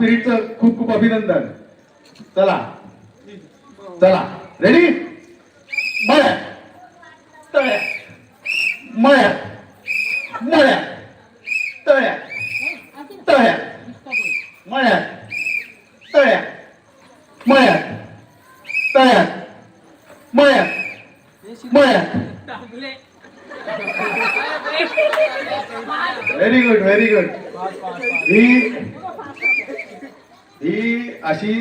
स्पिरिटचं खूप खूप अभिनंदन. चला. चला. रेडी मळ्या. तळ्या. मळ्या. मळ्या. तळ्या. तळ्या. मळ्या. तळ्या. मळ्या. तळ्या. मळ्या. मळ्या. व्हेरी गुड व्हेरी गुड ही ही अशी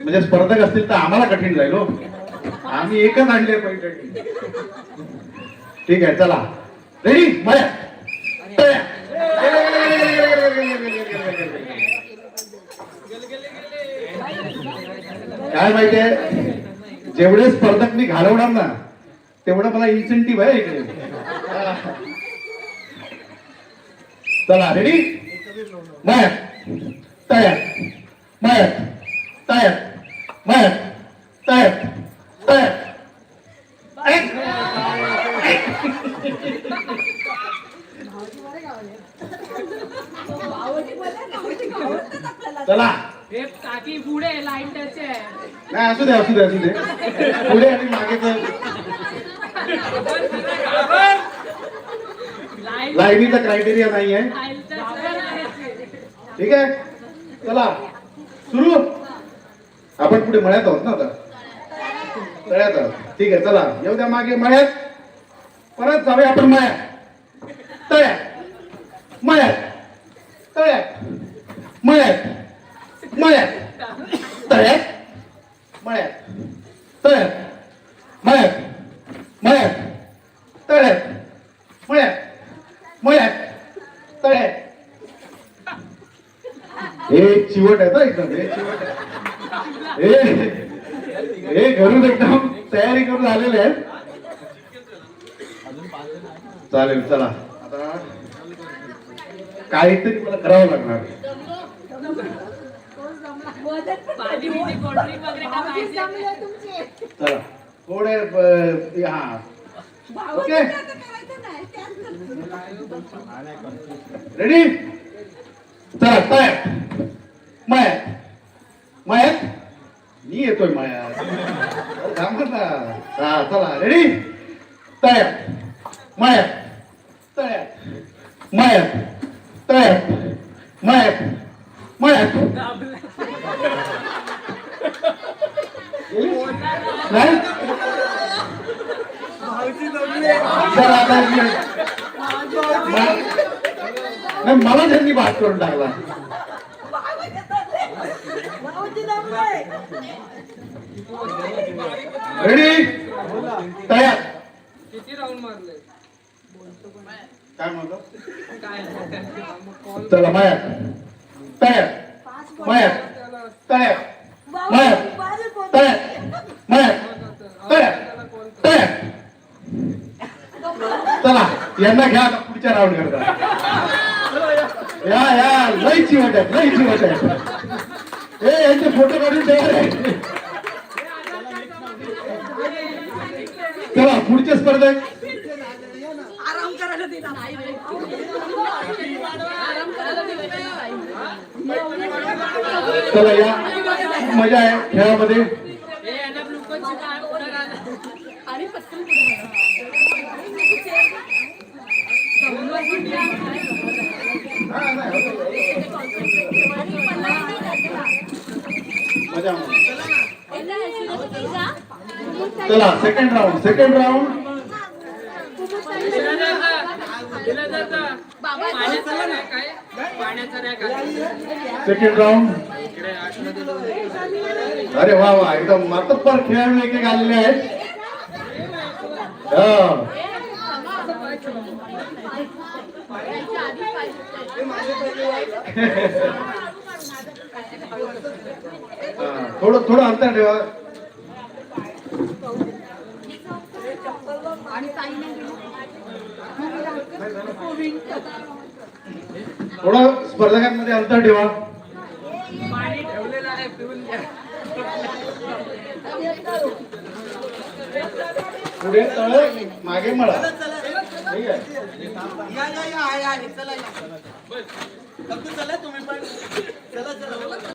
म्हणजे स्पर्धक असतील तर आम्हाला कठीण जाईल हो. आम्ही एकच आणले पॉईंट ठीक आहे चला. रेडी मया काय माहितीये जेवढे स्पर्धक मी घालवणार ना तेवढं मला इन्सेंटिव्ह आहे इकडे. चला रेडी मळ्यात. तयार तयार मळ्यात तयार तयार चला. टाकी पुढे लाईन टच आहे. नाही असू दे असू दे असू दे. पुढे आणि मागे लाईनीचा क्रायटेरिया नाही. आहे ठीक आहे? चला. सुरू? आपण पुढे मळ्यात आहोत ना आता? तळ्यात आहोत. ठीक आहे चला. येऊ द्या मागे मळ्यात. परत जाऊया आपण मळ्यात. तळ्यात. मळ्यात. तळ्यात. मळ्यात. मळ्यात. तळ्यात. मळ्यात तळ्यात मळ्यात मळ्यात तळ्यात मळ्यात मळ्यात तळ्यात हे चिवट आहे ना एकदम हे चिवट आहे. हे हे घरून एकदम तयारी करून आलेले आहेत. चालेल चला. आता काहीतरी मला करावं लागणार. पाहिजे चला. थोडे हा. ओके. रेडी चला तयार मयात मी येतोय मयात थांबा ना हा चला रेडी तयार. मयात तयार. मयात तयार. मयात मयात नाही मला त्यांनी भात करून टाकला. रेडी तयार. किती राऊंड मारले? काय म्हणतो? काय? चला माया. तयार. माया. तयार. माया. तयार. माया. तयार. तयार. चला यांना घ्या पुढच्या राऊंड करता. या या. लई चिवट आहे लई चिवट आहे ए यांचे फोटो काढून ठेवा रे. चला पुढचे स्पर्धक आराम करायला दिला चला या. मजा आहे खेळामध्ये. चला second round second round second round अरे वा वा एकदम मातब्बर खेळाडू एक एक आलेले आहेत. हा. थोडं थोडं अंतर ठेवा. थोडं स्पर्धकांमध्ये अंतर ठेवा. घ्या पुढे तळ मागे मळा. ठीक आहे या आहे चला या. चला तुम्ही पण. चला चला.